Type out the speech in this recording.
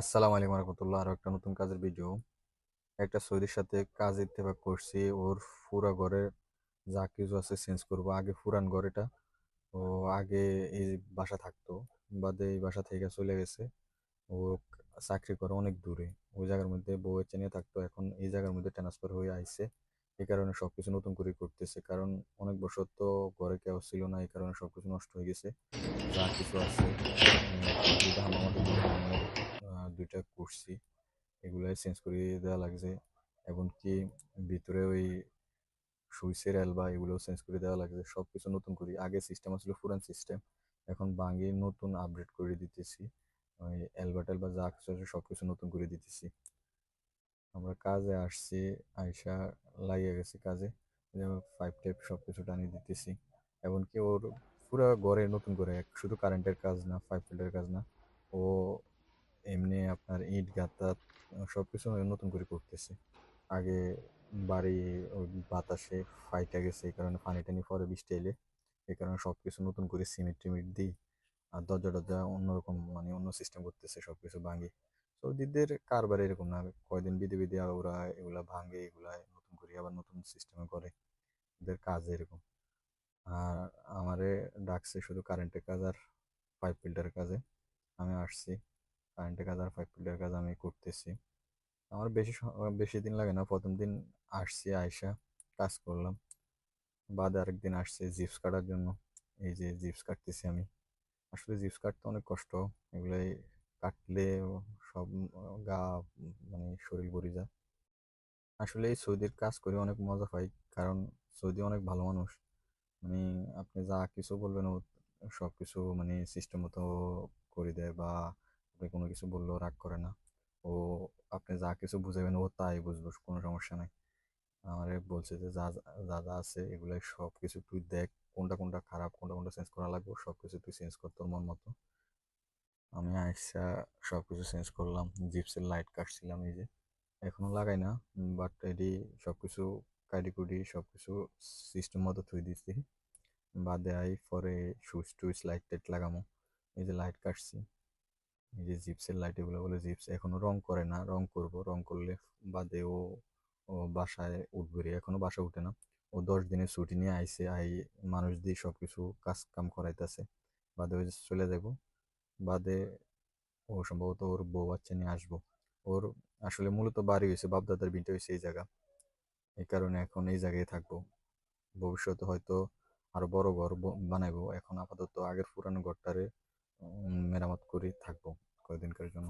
আসসালামু আলাইকুম রহমতুল্লাহ। আরও একটা নতুন কাজের ভিডিও। একটা সৌদির সাথে কাজ ইত্তেফাক করছি। ওর পুরা ঘরের যা কিছু আছে চেঞ্জ করব। আগে ফুরান ঘর এটা। ও আগে এই বাসা থাকতো। বাদে এই বাসা থেকে চলে গেছে। ও চাকরি করে অনেক দূরে। ওই জায়গার মধ্যে বউয়ের চেনে থাকতো। এখন এই জায়গার মধ্যে ট্রান্সফার হয়ে আইছে। এই কারণে সবকিছু নতুন করে করতেছে। কারণ অনেক বছর তো ঘরে কেউ ছিল না। এই কারণে সবকিছু নষ্ট হয়ে গেছে। যা কিছু আছে এগুলাই চেঞ্জ করে দেওয়া লাগছে। এমনকি ভিতরে ওই সুইচের এলবা এগুলোও চেঞ্জ করে দেওয়া লাগছে। সব কিছু নতুন করি। আগে সিস্টেম আসলে পুরান সিস্টেম এখন ভাঙিয়ে নতুন আপডেট করে দিতেছি। ওই অ্যালবা টেলবা যা কিছু আছে সব কিছু নতুন করে দিতেছি। আমরা কাজে আসছি আয়সা লাগিয়ে গেছি কাজে। ফাইভ টাইপ সব কিছু টানিয়ে দিতেছি। এমনকি ওর পুরো ঘরে নতুন করে, শুধু কারেন্টের কাজ না ফাইভ ফিল্টের কাজ না, ও এমনি আপনার ইট, গাঁথা সব কিছু নতুন করে করতেছে। আগে বাড়ি বাতাসে ফাইটা গেছে, এই কারণে পানি টানি পরে বৃষ্টি এলে। এই কারণে সব কিছু নতুন করে সিমেন্ট টিমেন্ট দিই আর দরজা টরজা অন্যরকম মানে অন্য সিস্টেম করতেছে সব কিছু ভাঙে। ভাঙি সৌদিদের কারবার এরকম না, কয়দিন বিধে বিধে ওরা এগুলা ভাঙে এগুলা নতুন করে আবার নতুন সিস্টেমে করে। ওদের কাজ এরকম। আর আমারে ডাকছে শুধু কারেন্টের কাজ আর পাইপ ফিল্টারের কাজে। আমি আসছি। কারেন্টের কাজ আর পাইপ ফিল্টারের কাজ আমি করতেছি। আমার বেশি বেশি দিন লাগে না, প্রথম দিন আসছি আয়সা কাজ করলাম। বাদে আরেকদিন আসছে জিপস কাটার জন্য। এই যে জিপস কাটতেছি আমি। আসলে জিপস কাটতে অনেক কষ্ট। এগুলাই কাটলে সব গা মানে শরীর ভরে যায়। আসলে এই সৌদির কাজ করে অনেক মজা পাই, কারণ সৌদি অনেক ভালো মানুষ। মানে আপনি যা কিছু বলবেন সব কিছু মানে সিস্টেম মতো করে দেয় বা আপনি কোনো কিছু বললেও রাগ করে না। ও, আপনি যা কিছু বুঝাবেন ও তাই বুঝব, কোনো সমস্যা নাই। আমারে বলছে যে, যা যা যা আছে এগুলো সব কিছু তুই দেখ, কোনটা কোনটা খারাপ, কোনটা কোনটা চেঞ্জ করা লাগবে সব কিছু তুই চেঞ্জ কর তোর মন মতো। আমি আইসা সব কিছু চেঞ্জ করলাম, জিপসের লাইট কাটছিলাম এই যে। এখনও লাগাই না বাট এডি সব কিছু কুডি সব কিছু সিস্টেম মতো থুই দিছি বাদে আই পরে সুইচ টুইচ লাইট টাইট লাগামো। এই যে লাইট কাটছি। যে জিপসের লাইট এগুলো বলে জিপস এখনও রং করে না, রং করব। রং করলে বাদে ও ও বাসায় উঠবে রে। এখনও বাসায় উঠে না। ও দশ দিনের ছুটি নিয়ে আইসে, আই মানুষ দিয়ে সব কিছু কাজ কাম করাইতেছে। বাদে ওই চলে যাব। বাদে ও সম্ভবত ওর বউ বাচ্চা নিয়ে আসব। ওর আসলে মূলত বাড়ি হয়েছে বাপদাদার বিনটা হয়েছে এই জায়গা। এই কারণে এখন এই জায়গায় থাকব। ভবিষ্যতে হয়তো আরও বড় ঘর বানাইবো। এখন আপাতত আগের পুরানো ঘরটারে মেরামত করে থাকব কয়েকদিনকার জন্য।